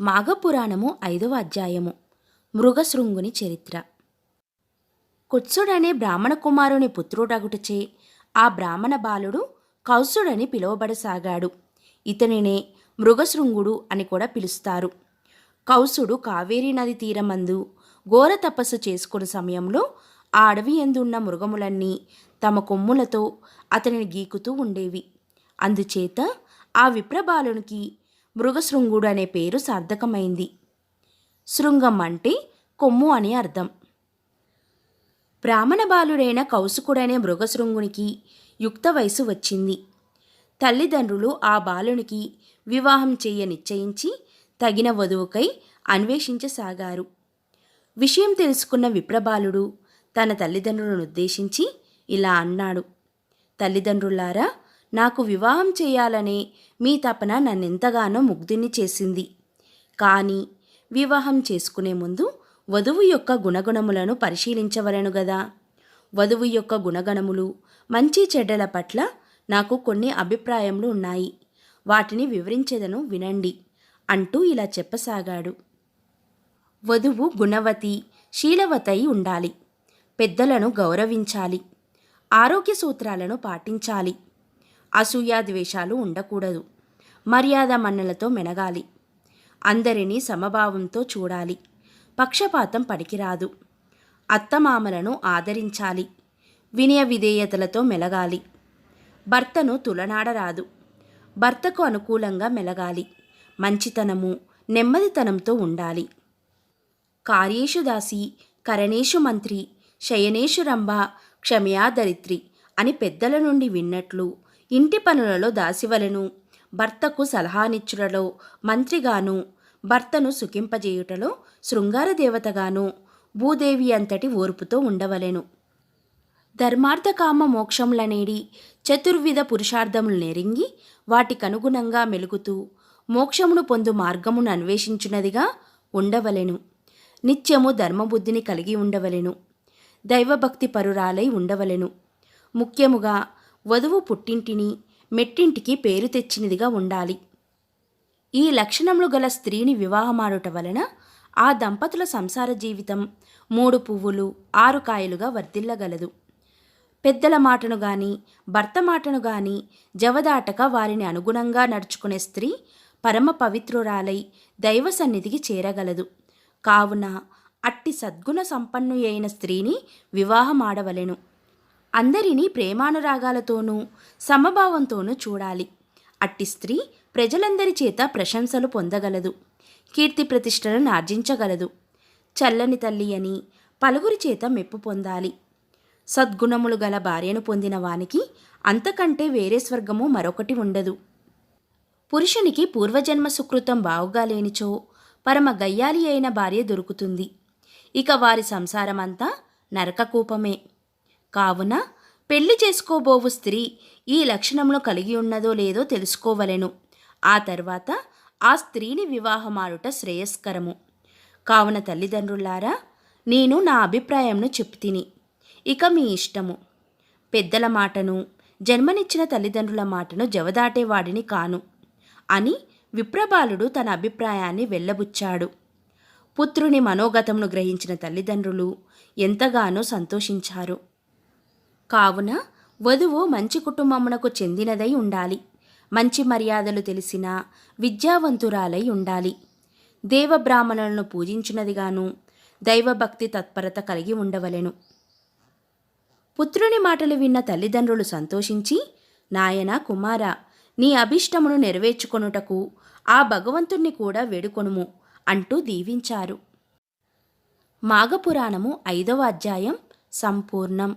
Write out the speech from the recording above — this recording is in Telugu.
మాఘపురాణము ఐదవ అధ్యాయము. మృగశృంగుని చరిత్ర. కుత్సుడనే బ్రాహ్మణ కుమారుని పుత్రుడగుటచే ఆ బ్రాహ్మణ బాలుడు కౌసుడని పిలువబడసాగాడు. ఇతనినే మృగశృంగుడు అని కూడా పిలుస్తారు. కౌసుడు కావేరీ నది తీరమందు ఘోర తపస్సు చేసుకున్న సమయంలో ఆ అడవి ఎందున్న మృగములన్నీ తమ కొమ్ములతో అతనిని గీకుతూ ఉండేవి. అందుచేత ఆ విప్రబాలునికి మృగశృంగుడు అనే పేరు సార్థకమైంది. శృంగం అంటే కొమ్ము అని అర్థం. బ్రాహ్మణ బాలుడైన కౌసుకుడనే మృగశృంగునికి యుక్త వయసు వచ్చింది. తల్లిదండ్రులు ఆ బాలునికి వివాహం చేయ నిశ్చయించి తగిన వధువుకై అన్వేషించసాగారు. విషయం తెలుసుకున్న విప్రబాలుడు తన తల్లిదండ్రులను ఉద్దేశించి ఇలా అన్నాడు. తల్లిదండ్రులారా నాకు వివాహం చేయాలనే మీ తపన నన్నెంతగానో ముగ్ధుని చేసింది. కానీ వివాహం చేసుకునే ముందు వధువు యొక్క గుణగుణములను పరిశీలించవలను గదా. వధువు యొక్క గుణగణములు మంచి చెడ్డల పట్ల నాకు కొన్ని అభిప్రాయములు ఉన్నాయి. వాటిని వివరించేదను వినండి అంటూ ఇలా చెప్పసాగాడు. వధువు గుణవతి శీలవతై ఉండాలి. పెద్దలను గౌరవించాలి. ఆరోగ్య సూత్రాలను పాటించాలి. అసూయా ద్వేషాలు ఉండకూడదు. మర్యాద మన్నలతో మెనగాలి. అందరినీ సమభావంతో చూడాలి. పక్షపాతం పడికిరాదు అత్తమామలను ఆదరించాలి. వినయ విధేయతలతో మెలగాలి. భర్తను తులనాడరాదు. భర్తకు అనుకూలంగా మెలగాలి. మంచితనము నెమ్మదితనంతో ఉండాలి. కార్యేషు దాసి కరణేషు మంత్రి శయనేషు రంభ క్షమయాదరిత్రి అని పెద్దల నుండి విన్నట్లు ఇంటి పనులలో దాసివలను. భర్తకు సలహానిచ్చుటలో మంత్రిగాను భర్తను సుఖింపజేయుటలో శృంగార దేవతగాను భూదేవి అంతటి ఓర్పుతో ఉండవలెను. ధర్మార్థకామ మోక్షములనేడి చతుర్విధ పురుషార్థములు నెరింగి వాటికనుగుణంగా మెలుగుతూ మోక్షమును పొందు మార్గమును అన్వేషించున్నదిగా ఉండవలెను. నిత్యము ధర్మబుద్ధిని కలిగి ఉండవలెను. దైవభక్తి పరురాలై ఉండవలెను. ముఖ్యముగా వధువు పుట్టింటిని మెట్టింటికి పేరు తెచ్చినదిగా ఉండాలి. ఈ లక్షణములు గల స్త్రీని వివాహమాడుట వలన ఆ దంపతుల సంసార జీవితం మూడు పువ్వులు ఆరు కాయలుగా వర్ధిల్లగలదు. పెద్దల మాటను గాని భర్త మాటను గాని జవదాటక వారిని అనుగుణంగా నడుచుకునే స్త్రీ పరమ పవిత్రురాలై దైవ సన్నిధికి చేరగలదు. కావున అట్టి సద్గుణ సంపన్నుయైన స్త్రీని వివాహమాడవలెను. అందరినీ ప్రేమానురాగాలతోనూ సమభావంతోనూ చూడాలి. అట్టి స్త్రీ ప్రజలందరి చేత ప్రశంసలు పొందగలదు. కీర్తి ప్రతిష్టలను ఆర్జించగలదు. చల్లని తల్లి అని పలువురి చేత మెప్పు పొందాలి. సద్గుణములు గల భార్యను పొందిన వానికి అంతకంటే వేరే స్వర్గము మరొకటి ఉండదు. పురుషునికి పూర్వజన్మ సుకృతం బావుగా లేనిచో పరమ గయ్యాలి అయిన భార్య దొరుకుతుంది. ఇక వారి సంసారమంతా నరకకూపమే. కావున పెళ్ళి చేసుకోబోవు స్త్రీ ఈ లక్షణమును కలిగి ఉన్నదో లేదో తెలుసుకోవలెను. ఆ తర్వాత ఆ స్త్రీని వివాహమాడుట శ్రేయస్కరము. కావున తల్లిదండ్రులారా నేను నా అభిప్రాయంను చెప్తిని. ఇక మీ ఇష్టము. పెద్దల మాటను జన్మనిచ్చిన తల్లిదండ్రుల మాటను జవదాటేవాడిని కాను అని విప్రబాలుడు తన అభిప్రాయాన్ని వెళ్ళబుచ్చాడు పుత్రుని మనోగతమును గ్రహించిన తల్లిదండ్రులు ఎంతగానో సంతోషించారు. కావున వధువు మంచి కుటుంబమునకు చెందినదై ఉండాలి. మంచి మర్యాదలు తెలిసిన విద్యావంతురాలై ఉండాలి. దేవబ్రాహ్మణులను పూజించినదిగాను దైవభక్తి తత్పరత కలిగి ఉండవలెను. పుత్రుని మాటలు విన్న తల్లిదండ్రులు సంతోషించి నాయన కుమార నీ అభిష్టమును నెరవేర్చుకొనుటకు ఆ భగవంతుణ్ణి కూడా వేడుకొనుము అంటూ దీవించారు. మాఘపురాణము ఐదవ అధ్యాయం సంపూర్ణం.